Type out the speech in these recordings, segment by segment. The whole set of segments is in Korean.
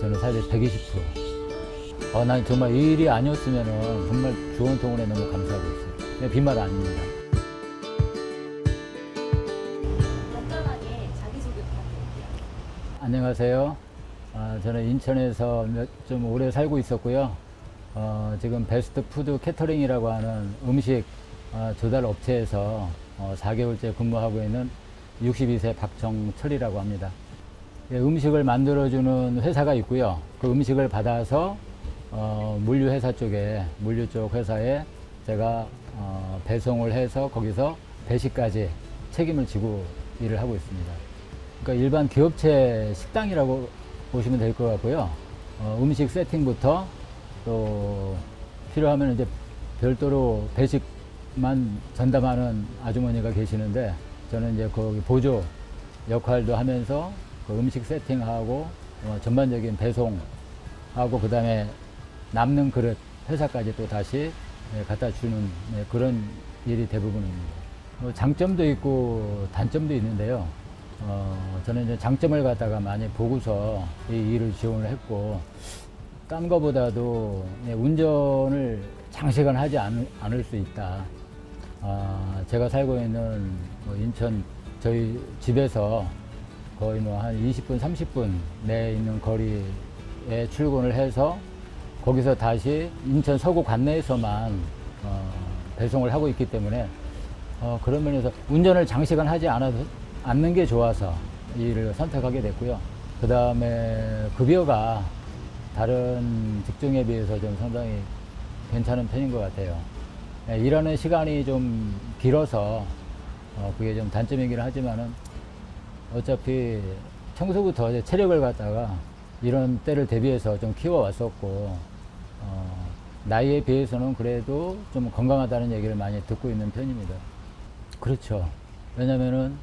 저는 사실 120%. 어, 난 정말 이 일이 아니었으면은 정말 주원통운에 너무 감사하고 있어요. 네, 빈말 아닙니다. 간단하게 자기소개 부탁드릴게요. 안녕하세요. 아, 저는 인천에서 몇, 좀 오래 살고 있었고요. 어, 지금 베스트 푸드 캐터링이라고 하는 음식 어, 조달 업체에서 어, 4개월째 근무하고 있는 62세 박정철이라고 합니다. 예, 음식을 만들어주는 회사가 있고요. 그 음식을 받아서 어, 물류 회사 쪽에 물류 쪽 회사에 제가 어, 배송을 해서 거기서 배식까지 책임을 지고 일을 하고 있습니다. 그러니까 일반 기업체 식당이라고 보시면 될 것 같고요. 어, 음식 세팅부터 또 필요하면 이제 별도로 배식만 전담하는 아주머니가 계시는데 저는 이제 거기 보조 역할도 하면서 그 음식 세팅하고 어, 전반적인 배송하고 그 다음에 남는 그릇 회사까지 또 다시 예, 갖다 주는 예, 그런 일이 대부분입니다. 뭐 장점도 있고 단점도 있는데요. 어, 저는 이제 장점을 갖다가 많이 보고서 이 일을 지원을 했고, 딴 거보다도 예, 운전을 장시간 하지 않, 않을 수 있다. 아, 제가 살고 있는 뭐 인천 저희 집에서 거의 뭐 한 20분, 30분 내에 있는 거리에 출근을 해서 거기서 다시 인천 서구 관내에서만 어, 배송을 하고 있기 때문에 어, 그런 면에서 운전을 장시간 하지 않아도 않는 게 좋아서 이 일을 선택하게 됐고요. 그 다음에 급여가 다른 직종에 비해서 좀 상당히 괜찮은 편인 것 같아요. 예, 일하는 시간이 좀 길어서 어, 그게 좀 단점이긴 하지만은 어차피 평소부터 이제 체력을 갖다가 이런 때를 대비해서 좀 키워왔었고 어, 나이에 비해서는 그래도 좀 건강하다는 얘기를 많이 듣고 있는 편입니다. 그렇죠. 왜냐면은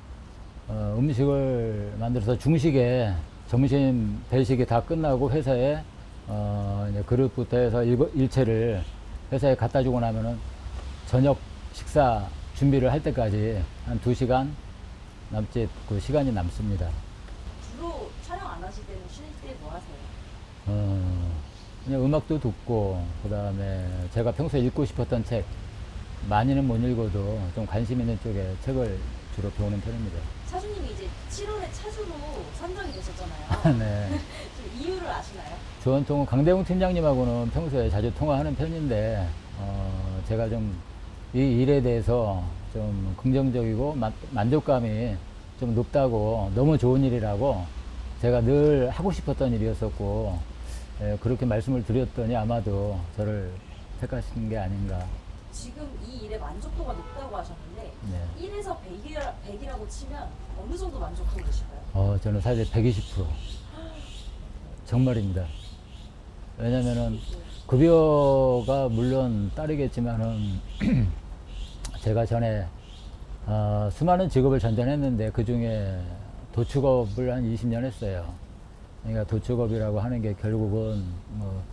어, 음식을 만들어서 중식에 점심 배식이 다 끝나고 회사에 어, 이제 그릇부터 해서 일, 일체를 회사에 갖다 주고 나면은 저녁 식사 준비를 할 때까지 한 두 시간 남짓 그 시간이 남습니다. 주로 촬영 안 하실 때는 쉴 때 뭐 하세요? 어, 그냥 음악도 듣고 그다음에 제가 평소에 읽고 싶었던 책 많이는 못 읽어도 좀 관심 있는 쪽에 책을 주로 배우는 편입니다. 차주님이 이제 7월에 차주로 선정이 되셨잖아요. 네. 좀 이유를 아시나요? 주원통 강대웅 팀장님하고는 평소에 자주 통화하는 편인데 어, 제가 좀 이 일에 대해서 좀 긍정적이고 마- 만족감이 좀 높다고 너무 좋은 일이라고 제가 늘 하고 싶었던 일이었었고 예, 그렇게 말씀을 드렸더니 아마도 저를 택하신 게 아닌가. 지금 이 일에 만족도가 높다고 하셨는데 네. 1에서 100이라, 100이라고 치면 어느 정도 만족하고 계실까요? 어, 저는 사실 120% 정말입니다. 왜냐면은 급여가 물론 따르겠지만은 제가 전에 어, 수많은 직업을 전전했는데 그 중에 도축업을 한 20년 했어요. 그러니까 도축업이라고 하는 게 결국은 뭐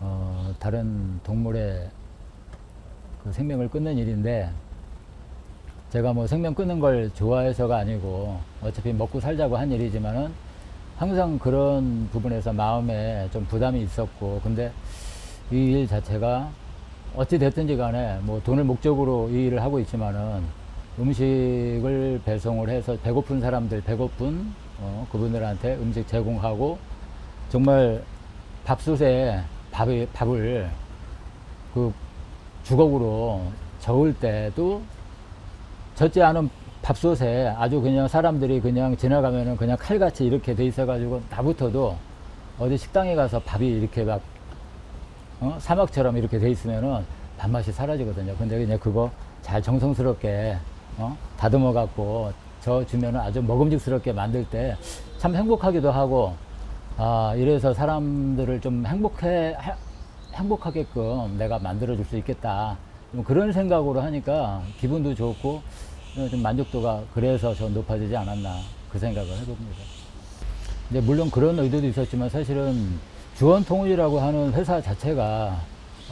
어, 다른 동물의 그 생명을 끊는 일인데 제가 뭐 생명 끊는 걸 좋아해서가 아니고 어차피 먹고 살자고 한 일이지만은 항상 그런 부분에서 마음에 좀 부담이 있었고 근데 이 일 자체가 어찌 됐든지 간에 뭐 돈을 목적으로 이 일을 하고 있지만은 음식을 배송을 해서 배고픈 사람들 배고픈 어, 그분들한테 음식 제공하고 정말 밥솥에 밥이, 밥을 그 주걱으로 저을 때도 젖지 않은 밥솥에 아주 그냥 사람들이 그냥 지나가면은 그냥 칼같이 이렇게 돼 있어가지고 나부터도 어디 식당에 가서 밥이 이렇게 막 어? 사막처럼 이렇게 돼 있으면은 밥맛이 사라지거든요. 근데 그냥 그거 잘 정성스럽게 어? 다듬어 갖고 저 주면은 아주 먹음직스럽게 만들 때 참 행복하기도 하고 아 이래서 사람들을 좀 행복해 해- 행복하게끔 내가 만들어 줄 수 있겠다. 좀 그런 생각으로 하니까 기분도 좋고 어, 좀 만족도가 그래서 저 높아지지 않았나 그 생각을 해봅니다. 근데 물론 그런 의도도 있었지만 사실은 주원통운이라고 하는 회사 자체가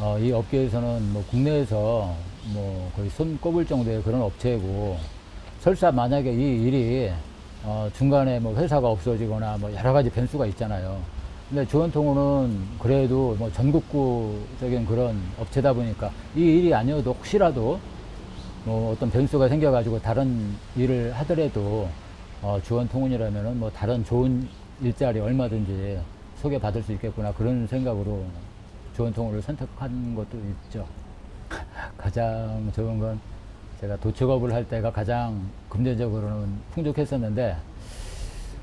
어, 이 업계에서는 뭐 국내에서 뭐 거의 손 꼽을 정도의 그런 업체고 설사 만약에 이 일이 어, 중간에 뭐 회사가 없어지거나 뭐 여러 가지 변수가 있잖아요. 근데 조원통우는 그래도 뭐 전국구적인 그런 업체다 보니까 이 일이 아니어도 혹시라도 뭐 어떤 변수가 생겨가지고 다른 일을 하더라도 어, 주원통운이라면은 뭐 다른 좋은 일자리 얼마든지 소개받을 수 있겠구나 그런 생각으로 주원통운을 선택한 것도 있죠. 가장 좋은 건 제가 도축업을 할 때가 가장 금전적으로는 풍족했었는데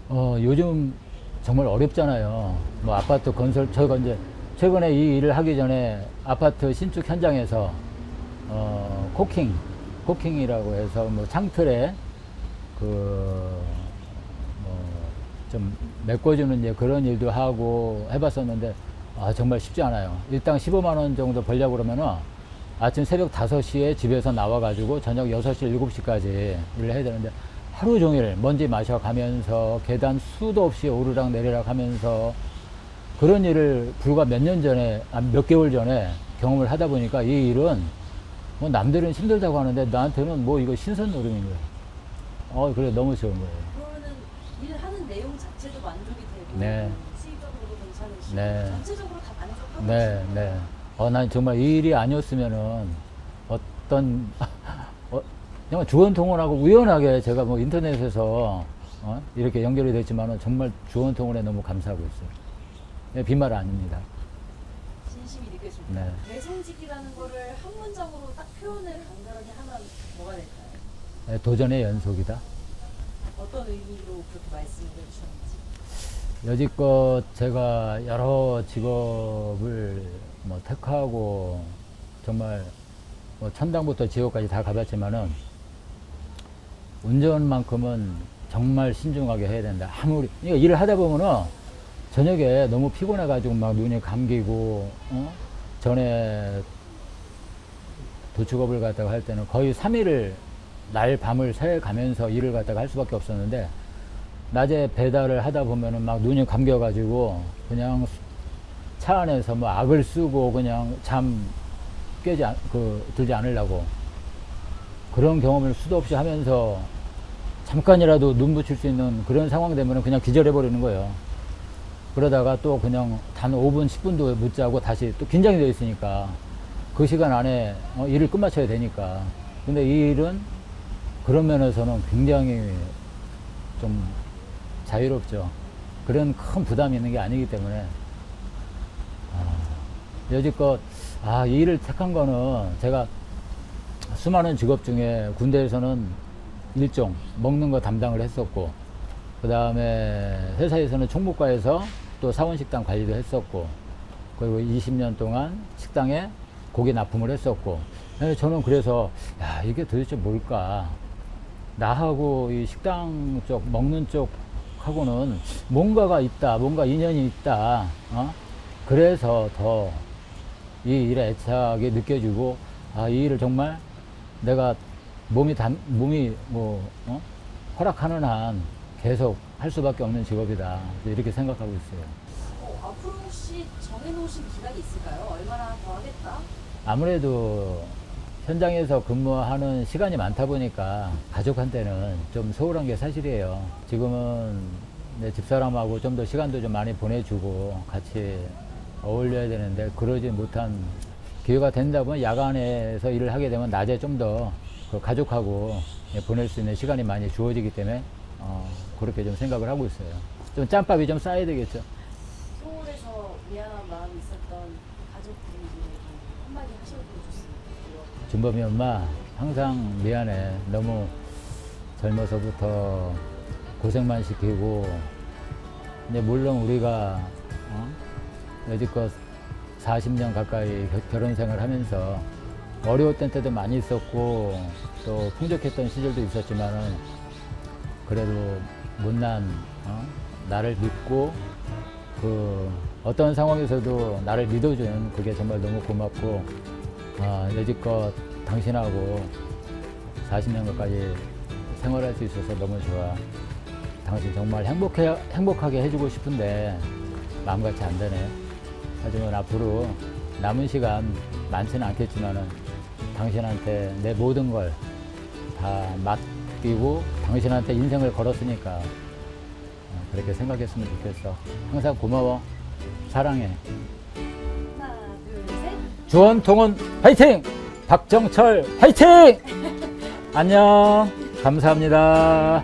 어, 요즘 정말 어렵잖아요. 뭐 아파트 건설, 저가 이제 최근에 이 일을 하기 전에 아파트 신축 현장에서 어, 코킹, 코킹이라고 해서 뭐 창틀에 그, 뭐 좀 메꿔주는 이제 그런 일도 하고 해봤었는데 아, 정말 쉽지 않아요. 일당 15만 원 정도 벌려고 그러면은 아침 새벽 5시에 집에서 나와가지고 저녁 6시, 7시까지 일을 해야 되는데 하루 종일 먼지 마셔가면서 계단 수도 없이 오르락 내리락 하면서 그런 일을 불과 몇 년 전에, 아, 몇 개월 전에 경험을 하다 보니까 이 일은 뭐 남들은 힘들다고 하는데 나한테는 뭐 이거 신선 노름인 거예요. 어, 그래, 너무 좋은 거예요. 일하는 내용 자체도 만족이 되고 네. 수익적으로도 괜찮으시고 네. 전체적으로 다 만족하고 네, 네. 어, 난 정말 이 일이 아니었으면은 어떤, 어, 정말 주원통원하고 우연하게 제가 뭐 인터넷에서 어? 이렇게 연결이 됐지만은 정말 주원통원에 너무 감사하고 있어요. 예, 빈말 아닙니다. 진심이 느껴집니다. 네. 내성직이라는 거를 한 문장으로 딱 표현을 간단하게 하면 뭐가 될까요? 예, 도전의 연속이다. 어떤 의미로 그렇게 말씀을 해주셨는지 여지껏 제가 여러 직업을 뭐 택하고 정말 뭐 천당부터 지옥까지 다 가봤지만은 운전만큼은 정말 신중하게 해야 된다. 아무리 그러니까 일을 하다 보면은 저녁에 너무 피곤해가지고 막 눈이 감기고 어? 전에 도축업을 갖다가 할 때는 거의 3일을 날 밤을 새 가면서 일을 갖다가 할 수밖에 없었는데 낮에 배달을 하다 보면은 막 눈이 감겨가지고 그냥 차 안에서 뭐 악을 쓰고 그냥 잠 깨지 않, 그 들지 않으려고 그런 경험을 수도 없이 하면서 잠깐이라도 눈 붙일 수 있는 그런 상황 되면은 그냥 기절해 버리는 거예요. 그러다가 또 그냥 단 5분, 10분도 못 자고 다시 또 긴장이 되어 있으니까 그 시간 안에 어, 일을 끝마쳐야 되니까. 근데 이 일은 그런 면에서는 굉장히 좀 자유롭죠. 그런 큰 부담이 있는 게 아니기 때문에. 아, 여지껏 아, 이 일을 택한 거는 제가 수많은 직업 중에 군대에서는 일종 먹는 거 담당을 했었고 그 다음에 회사에서는 총무과에서 또 사원식당 관리도 했었고 그리고 20년 동안 식당에 고기 납품을 했었고. 저는 그래서 야 이게 도대체 뭘까 나하고 이 식당 쪽 먹는 쪽하고는 뭔가가 있다 뭔가 인연이 있다 어? 그래서 더 이 일에 애착이 느껴지고 아 이 일을 정말 내가 몸이 단 몸이 뭐 어? 허락하는 한 계속 할 수밖에 없는 직업이다 이렇게 생각하고 있어요. 어, 앞으로 혹시 정해놓으신 기간이 있을까요? 얼마나 더 하겠다? 아무래도 현장에서 근무하는 시간이 많다 보니까 가족한테는 좀 소홀한 게 사실이에요. 지금은 내 집사람하고 좀 더 시간도 좀 많이 보내주고 같이 어울려야 되는데 그러지 못한 기회가 된다 보면 야간에서 일을 하게 되면 낮에 좀더그 가족하고 예, 보낼 수 있는 시간이 많이 주어지기 때문에 어, 그렇게 좀 생각을 하고 있어요. 좀 짬밥이 좀 쌓여야 되겠죠. 소홀해서 미안한 마음이 있었던 가족분들에게 한마디 하셔도 준범이 엄마 항상 미안해. 너무 젊어서부터 고생만 시키고 근데 물론 우리가 어? 여지껏 40년 가까이 겨- 결혼 생활 하면서 어려웠던 때도 많이 있었고 또 풍족했던 시절도 있었지만은 그래도 못난 어? 나를 믿고 그 어떤 상황에서도 나를 믿어주는 그게 정말 너무 고맙고 아, 여지껏 당신하고 40년 가까이 생활할 수 있어서 너무 좋아. 당신 정말 행복해, 행복하게 해주고 싶은데 마음같이 안 되네. 하지만 앞으로 남은 시간 많지는 않겠지만은 당신한테 내 모든 걸 다 맡기고 당신한테 인생을 걸었으니까 어, 그렇게 생각했으면 좋겠어. 항상 고마워. 사랑해. 주원통은 화이팅! 박정철 화이팅! 안녕. 감사합니다.